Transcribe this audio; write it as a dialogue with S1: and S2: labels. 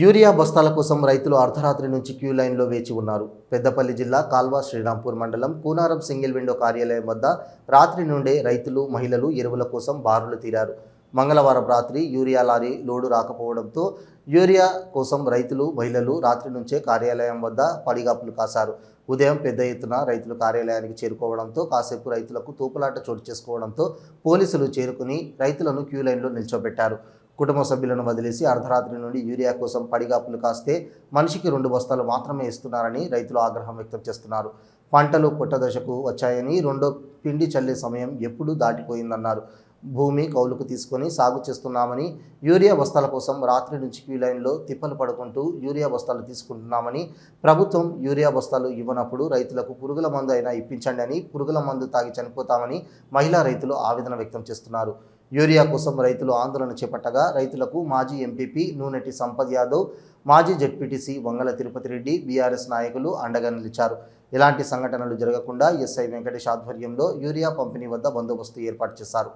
S1: Urea బస్తాల కోసం రైతులు అర్ధరాత్రి నుంచి క్యూ లైన్లో వేచి ఉన్నారు. పెద్దపల్లి జిల్లా కాల్వ శ్రీరాంపూర్ మండలం కూనారం సింగిల్ విండో కార్యాలయం వద్ద రాత్రి నుండే రైతులు మహిళలు ఎరువుల కోసం బారులు తీరారు. మంగళవారం రాత్రి యూరియా లారీ లోడు రాకపోవడంతో యూరియా కోసం రైతులు మహిళలు రాత్రి నుంచే కార్యాలయం వద్ద పడిగాపులు కాశారు. ఉదయం పెద్ద ఎత్తున రైతులు కార్యాలయానికి చేరుకోవడంతో కాసేపు రైతులకు తూపులాట చోటు చేసుకోవడంతో పోలీసులు చేరుకుని రైతులను క్యూ లైన్లో నిల్చోబెట్టారు. కుటుంబ సభ్యులను వదిలేసి అర్ధరాత్రి నుండి యూరియా కోసం పడిగాపులు కాస్తే మనిషికి రెండు బస్తాలు మాత్రమే ఇస్తున్నారని రైతులు ఆగ్రహం వ్యక్తం చేస్తున్నారు. పంటలు పుట్ట దశకు వచ్చాయని రెండో పిండి చల్లే సమయం ఎప్పుడూ దాటిపోయిందన్నారు. భూమి కౌలుకు తీసుకొని సాగు చేస్తున్నామని యూరియా బస్తాల కోసం రాత్రి నుంచి క్యూ లైన్లో తిప్పలు పడుకుంటూ యూరియా బస్తాలు తీసుకుంటున్నామని ప్రభుత్వం యూరియా బస్తాలు ఇవ్వనప్పుడు రైతులకు పురుగుల మందు అయినా ఇప్పించండి అని పురుగుల మందు తాగి చనిపోతామని మహిళా రైతులు ఆవేదన వ్యక్తం చేస్తున్నారు. యూరియా కోసం రైతులు ఆందోళన చేపట్టగా రైతులకు మాజీ ఎంపీపీ నూనెటి సంపద్ యాదవ్ మాజీ జడ్పీటీసీ వంగల తిరుపతి రెడ్డి బీఆర్ఎస్ నాయకులు అండగా నిలిచారు ఎలాంటి సంఘటనలు జరగకుండా ఎస్ఐ వెంకటేష్ ఆధ్వర్యంలో యూరియా పంపిణీ వద్ద బందోబస్తు ఏర్పాటు చేశారు.